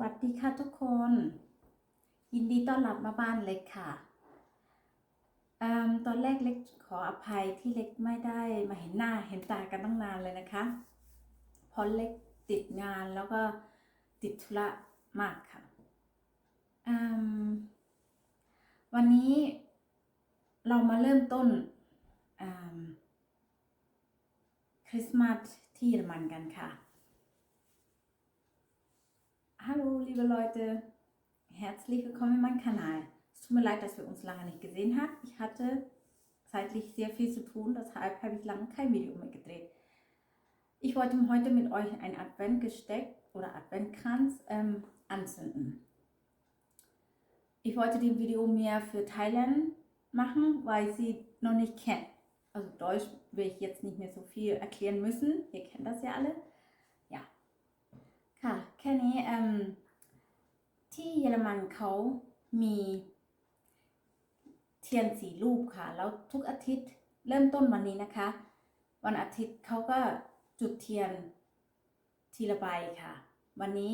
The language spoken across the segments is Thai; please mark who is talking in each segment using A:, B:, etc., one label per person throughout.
A: วัสดีค่ะทุกคน ยินดีต้อนรับมาบ้านเล็กค่ะอตอนแรกเล็กขออภัยที่เล็กไม่ได้มาเห็นหน้าเห็นตากันตั้งนานเลยนะคะเพราะเล็กติดงานแล้วก็ติดธุระมากค่ะวันนี้เรามาเริ่มต้นคริสต์มาสที่เยอรมันกันค่ะ liebe Leute, herzlich willkommen in meinem Kanal. Es tut mir leid, dass wir uns lange nicht gesehen haben. Ich hatte zeitlich sehr viel zu tun, deshalb habe ich lange kein Video mehr gedreht. Ich wollte heute mit euch ein Adventgesteck oder Adventkranz ähm, anzünden. Ich wollte dem Video mehr für Thailand machen, weil sie noch nicht kennt. Also Deutsch will ich jetzt nicht mehr so viel erklären müssen. Ihr kennt das ja alle. Ja. Ka, Kenny, ähm, ยอรมันเขามีเทียนสีรูปค่ะ แล้วทุกอาทิตย์เริ่มต้นวันนี้นะคะ วันอาทิตย์เขาก็จุดเทียนทีละใบค่ะ วันนี้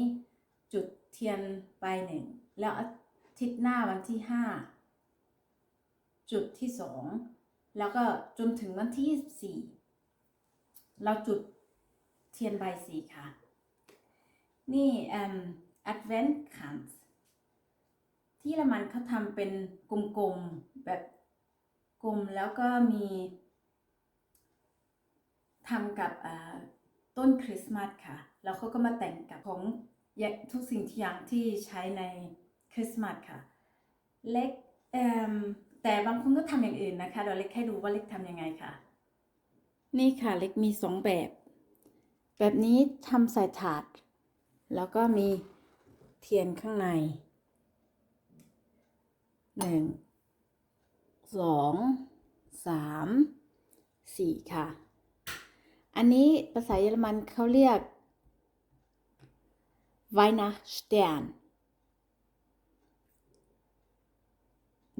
A: จุดเทียนใบหนึ่ง แล้วอาทิตย์หน้าวันที่ห้าจุดที่สองแล้วก็จนถึงวันที่สี่เราจุดเทียนใบสีค่ะ นี่เอ่อ Advent Kranz ที่เยอรมันเขาทำเป็นกลมๆแบบกลมแล้วก็มีทำกับต้นคริสต์มาสค่ะ แล้วเขาก็มาแต่งกับของทุกสิ่งทุกอย่างที่ใช้ในคริสต์มาสค่ะ เล็กแต่บางคนก็ทำอย่างอื่นนะคะเดี๋ยวเล็กให้ดูว่าเล็กทำยังไงค่ะ นี่ค่ะเล็กมีสองแบบ แบบนี้ทำใส่ถาด แล้วก็มีเทียนข้างใน หนึ่งสองสามสี่ค่ะ อันนี้ภาษาเยอรมันเขาเรียก Weihnachtsstern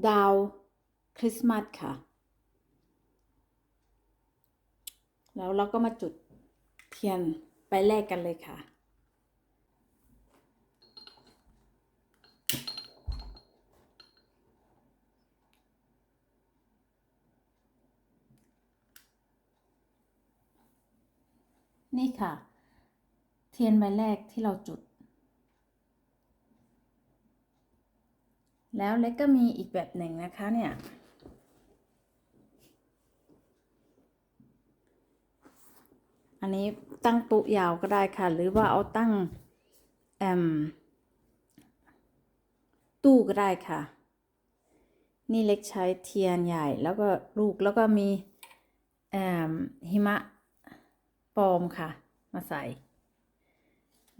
A: ดาวคริสต์มาสค่ะ แล้วเราก็มาจุดเทียนไปแลกกันเลยค่ะ นี่ค่ะ เทียนใบแรกที่เราจุด แล้วเล็กก็มีอีกแบบหนึ่งนะคะเนี่ย อันนี้ตั้งปุ๊ยาวก็ได้ค่ะ หรือว่าเอาตั้งแอมตู้ก็ได้ค่ะ นี่เล็กใช้เทียนใหญ่แล้วก็ลูกแล้วก็มีแอมหิมะ ปลอมค่ะ มาใส่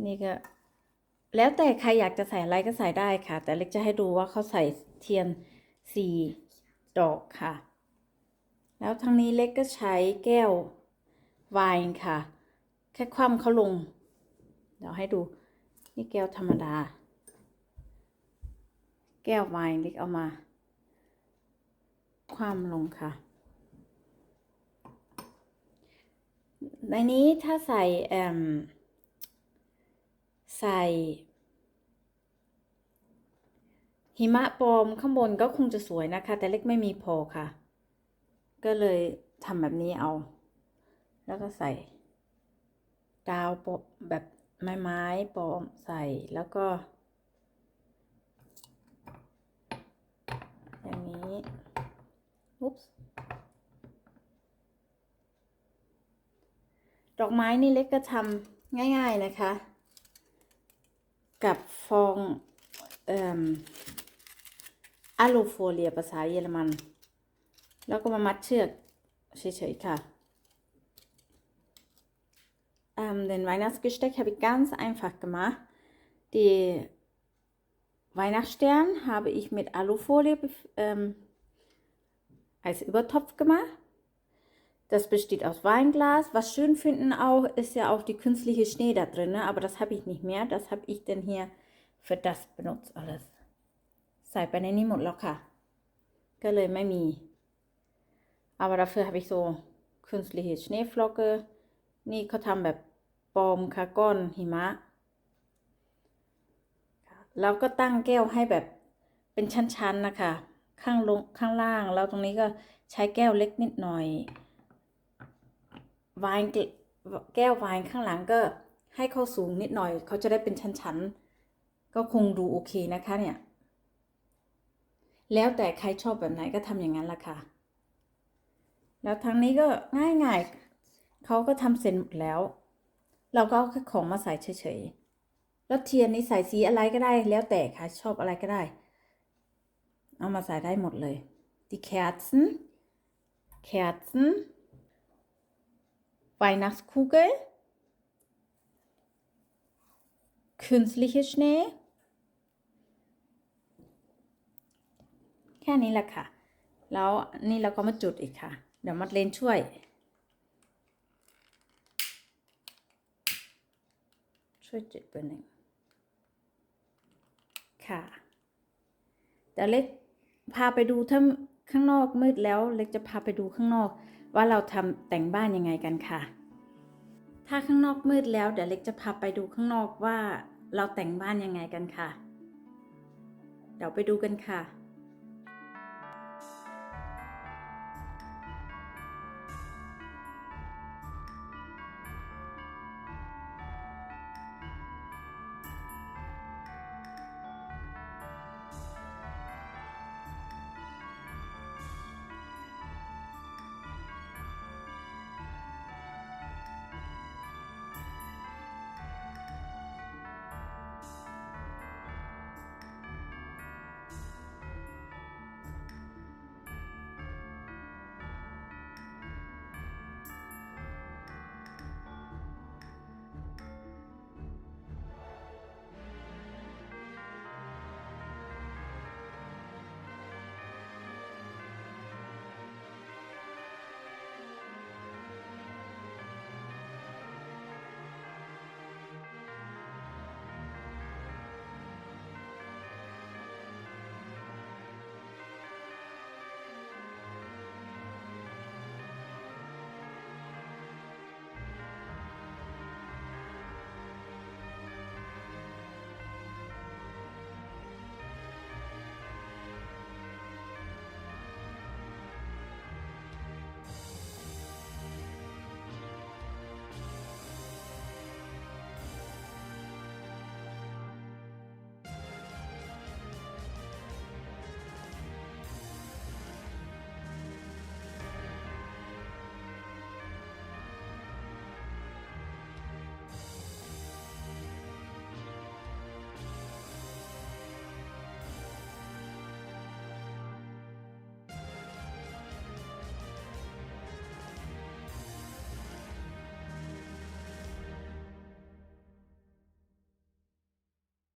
A: นี่ก็ แล้วแต่ใครอยากจะใส่อะไรก็ใส่ได้ค่ะ แต่เล็กจะให้ดูว่าเขาใส่เทียนสี่ดอกค่ะ แล้วทางนี้เล็กก็ใช้แก้วไวน์ค่ะ แค่คว่ำเขาลง เดี๋ยวให้ดู นี่แก้วธรรมดา แก้วไวน์เล็กเอามา คว่ำลงค่ะ ในนี้ถ้าใส่แอมใส่หิมะปลอมข้างบนก็คงจะสวยนะคะ แต่เล็กไม่มีพอค่ะ ก็เลยทำแบบนี้เอา แล้วก็ใส่ดาวปบแบบไม้ไม้ปลอมใส่แล้วก็อย่างนี้อุ๊บ ดอกไม้นี่เล็กก็ทำง่าย ๆนะคะ กับฟองเอ่ออะลูโฟเลียภาษาเยอรมัน แล้วก็มามัดเชือกเฉยๆค่ะ Ähm, den Weihnachtsgesteck habe ich ganz einfach gemacht. Die Weihnachtsstern habe ich mit Alufolie ähm, als Übertopf gemacht. Das besteht aus Weinglas. Was schön finden auch, ist ja auch die künstliche Schnee da drin, ne? aber das habe ich nicht mehr. Das habe ich denn hier für das benutzt alles. ใส่ไปในนี้หมดแล้วค่ะ ก็เลยไม่มี aber dafür habe ich so künstliche Schneeflocke นี่เขาทำแบบปลอมค่ะก้อนหิมะ แล้วก็ตั้งแก้วให้แบบเป็นชั้นๆนะคะ ข้างลงข้างล่าง แล้วตรงนี้ก็ใช้แก้วเล็กนิดหน่อย วน์แก้วไวน์ข้างหลังก็ให้เข้าสูงนิดหน่อย เขาจะได้เป็นชั้นๆ ก็คงดูโอเคนะคะเนี่ย แล้วแต่ใครชอบแบบไหนก็ทำอย่างนั้นละค่ะ แล้วทางนี้ก็ง่ายๆ เขาก็ทำเสร็จหมดแล้ว เราก็เอาของมาใส่เฉยๆ แล้วเทียนนี้ใส่สีอะไรก็ได้ แล้วแต่ค่ะชอบอะไรก็ได้ เอามาใส่ได้หมดเลย die Kerzen Kerzen Weihnachtskugel künstliche Schnee แค่นี้แหละค่ะ แล้วนี่เราก็มาจุดอีกค่ะ เดี๋ยวมัดเลนช่วย ช่วยจุดเบอร์หนึ่งค่ะเดี๋ยวเล็กพาไปดูถ้าข้างนอกมืดแล้ว เล็กจะพาไปดูข้างนอก ว่าเราทำแต่งบ้านยังไงกันค่ะ ถ้าข้างนอกมืดแล้วเดี๋ยวเล็กจะพาไปดูข้างนอกว่าเราแต่งบ้านยังไงกันค่ะ เดี๋ยวไปดูกันค่ะ